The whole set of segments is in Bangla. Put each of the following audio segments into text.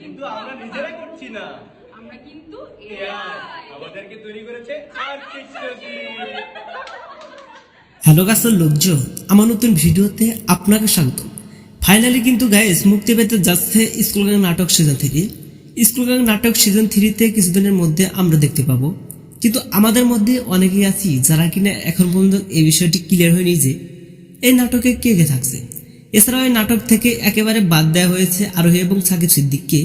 কিন্তু আমরা নিজেরা করছি না। আমরা কিন্তু আমাদেরকে তৈরি করেছে আর্টিস্ট্রি হ্যালো গাছের লোকজন আমার নতুন ভিডিওতে আপনাকে স্বাগত। ফাইনালি কিন্তু গাইস মুক্তি পেতে যাচ্ছে স্কুল নাটক সিজন থেকে স্কুল নাটক সিজন থ্রিতে কিছুদিনের মধ্যে আমরা দেখতে পাবো। কিন্তু আমাদের মধ্যে অনেকেই আছি যারা কিনা এখন পর্যন্ত এই বিষয়টি ক্লিয়ার হয়নি যে এই নাটকে কে কে থাকছে। এছাড়াও এই নাটক থেকে একেবারে বাদ দেওয়া হয়েছে আরোহী এবং সাকিব সিদ্দিককে।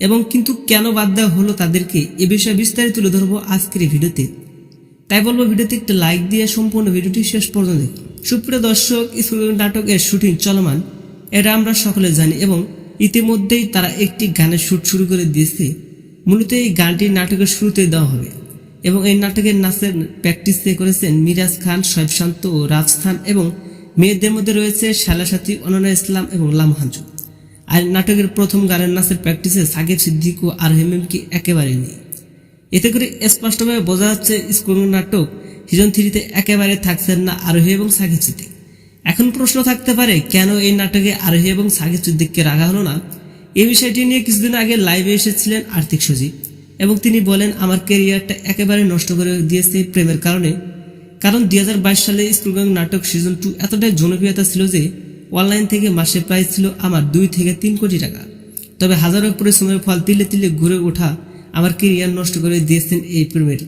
এবং কিন্তু কেন বাদ দেওয়া হলো তাদেরকে এ বিষয়ে বিস্তারিত তুলে ধরবো আজকের এই ভিডিওতে। তাই বলব ভিডিওতে একটা লাইক দিয়ে সম্পূর্ণ ভিডিওটি শেষ পর্যন্ত সুপ্রিয় দর্শক, স্কুল নাটকের শুটিং চলমান, এটা আমরা সকলে জানি এবং ইতিমধ্যেই তারা একটি গানের শুট শুরু করে দিয়েছে। মূলত এই গানটি নাটকের শুরুতে দেওয়া হবে এবং এই নাটকের নাচের প্র্যাকটিস করেছেন মিরাজ খান শৈব শান্ত ও রাজ খান এবং মেয়েদের মধ্যে রয়েছে শালা সাথী অননা ইসলাম এবং লামহাঞ্জু আর নাটকের প্রথম গানের নাচের প্র্যাকটিসে সাকিব সিদ্দিক ও আর হেমেমকে একেবারে নেই। এতে করে স্পষ্টভাবে বোঝা যাচ্ছে, স্কুল নাটক সিজন থ্রিতে একেবারে থাকছেন না আরোহী এবং সাকিব সিদ্দিক। এখন প্রশ্ন থাকতে পারে, কেন এই নাটকে আরোহী এবং সাকিব সিদ্দিককে রাখা হলো না? এই বিষয়টি নিয়ে কিছুদিন আগে লাইভে এসেছিলেন আর্থিক সজীব এবং তিনি বলেন, আমার কেরিয়ারটা একেবারে নষ্ট করে দিয়েছে প্রেমের কারণে। কারণ দুই হাজার বাইশ সালে স্কুল গ্যাং নাটক সিজন টু এতটাই জনপ্রিয়তা ছিল যে অনলাইন থেকে মাসে প্রাইস ছিল আমার দুই থেকে তিন কোটি টাকা। তবে হাজারো পরিশ্রমের ফল তিলে তিলে ঘুরে ওঠা আমার কেরিয়ার নষ্ট করে দিয়েছেন এই প্রেমের।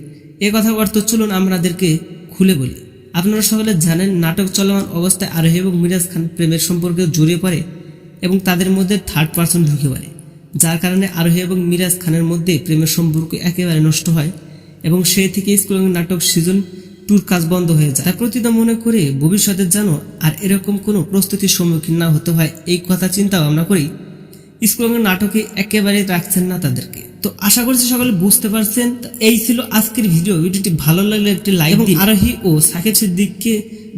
এ কথা অর্থ চলুন আমাদেরকে খুলে বলি। আপনারা সকলে জানেন নাটক চলমান অবস্থায় আরোহী এবং মিরাজ খান প্রেমের সম্পর্কে জড়িয়ে পড়ে এবং তাদের মধ্যে থার্ড পার্সন ঢুকে পড়ে, যার কারণে আরোহী এবং মিরাজ খানের মধ্যে প্রেমের সম্পর্ক একেবারে নষ্ট হয় এবং সেই থেকে স্কুল নাটক সিজন টুর কাজ বন্ধ হয়ে যায়। প্রতিটা মনে করে ভবিষ্যতে যেন আর এরকম কোনো প্রস্তুতির সম্মুখীন না হতে হয় এই কথা চিন্তা ভাবনা করেই স্কুল নাটকে একেবারে রাখছেন না তাদেরকে। তো আশা করছি সকলে বুঝতে পারছেন। তো এই ছিল আজকের ভিডিও। ভিডিওটি ভালো লাগলে একটি লাইক দিন। আরোহী ও সাকিব সিদ্দিককে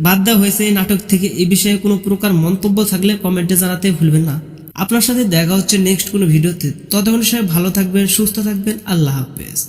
বাদ দেওয়া হয়েছে এই নাটক থেকে। এই বিষয়ে কোনো প্রকার মন্তব্য থাকলে কমেন্টে জানাতে ভুলবেন না। আপনার সাথে দেখা হচ্ছে নেক্সট কোনো ভিডিওতে। ততক্ষণ সবাই ভালো থাকবেন সুস্থ থাকবেন। আল্লাহ হাফেজ।